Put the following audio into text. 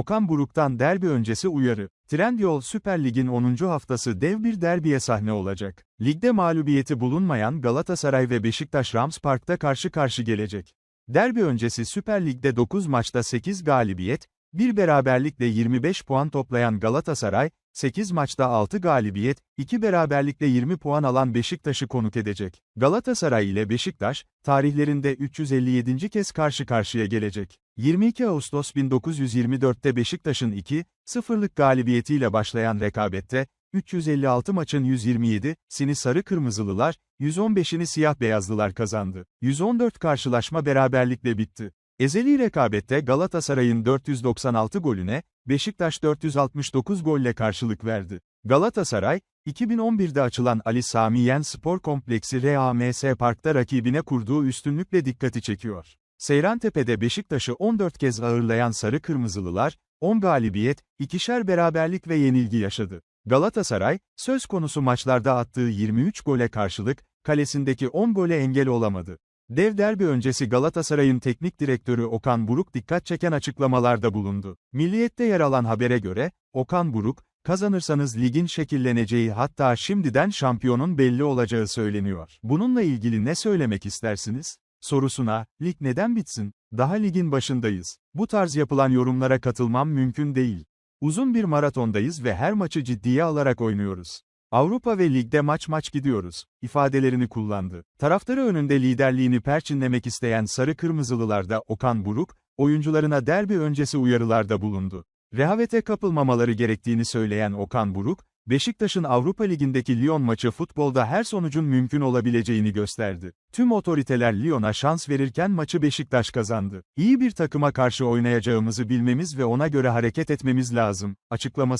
Okan Buruk'tan derbi öncesi uyarı. Trendyol Süper Lig'in 10. haftası dev bir derbiye sahne olacak. Ligde mağlubiyeti bulunmayan Galatasaray ve Beşiktaş Rams Park'ta karşı karşı gelecek. Derbi öncesi Süper Lig'de 9 maçta 8 galibiyet, bir beraberlikle 25 puan toplayan Galatasaray, 8 maçta 6 galibiyet, 2 beraberlikle 20 puan alan Beşiktaş'ı konuk edecek. Galatasaray ile Beşiktaş, tarihlerinde 357. kez karşı karşıya gelecek. 22 Ağustos 1924'te Beşiktaş'ın 2-0'lık galibiyetiyle başlayan rekabette, 356 maçın 127'sini sarı kırmızılılar, 115'ini siyah beyazlılar kazandı. 114 karşılaşma beraberlikle bitti. Ezeli rekabette Galatasaray'ın 496 golüne, Beşiktaş 469 golle karşılık verdi. Galatasaray, 2011'de açılan Ali Sami Yen Spor Kompleksi RAMS Park'ta rakibine kurduğu üstünlükle dikkati çekiyor. Seyrantepe'de Beşiktaş'ı 14 kez ağırlayan Sarı Kırmızılılar, 10 galibiyet, ikişer beraberlik ve yenilgi yaşadı. Galatasaray, söz konusu maçlarda attığı 23 gole karşılık, kalesindeki 10 gole engel olamadı. Dev derbi öncesi Galatasaray'ın teknik direktörü Okan Buruk dikkat çeken açıklamalarda bulundu. Milliyet'te yer alan habere göre, Okan Buruk, kazanırsanız ligin şekilleneceği hatta şimdiden şampiyonun belli olacağı söyleniyor. Bununla ilgili ne söylemek istersiniz? Sorusuna, lig neden bitsin? Daha ligin başındayız. Bu tarz yapılan yorumlara katılmam mümkün değil. Uzun bir maratondayız ve her maçı ciddiye alarak oynuyoruz. Avrupa ve ligde maç maç gidiyoruz, ifadelerini kullandı. Taraftarı önünde liderliğini perçinlemek isteyen Sarı Kırmızılılarda Okan Buruk, oyuncularına derbi öncesi uyarılarda bulundu. Rehavete kapılmamaları gerektiğini söyleyen Okan Buruk, Beşiktaş'ın Avrupa Ligi'ndeki Lyon maçı futbolda her sonucun mümkün olabileceğini gösterdi. Tüm otoriteler Lyon'a şans verirken maçı Beşiktaş kazandı. İyi bir takıma karşı oynayacağımızı bilmemiz ve ona göre hareket etmemiz lazım, açıklaması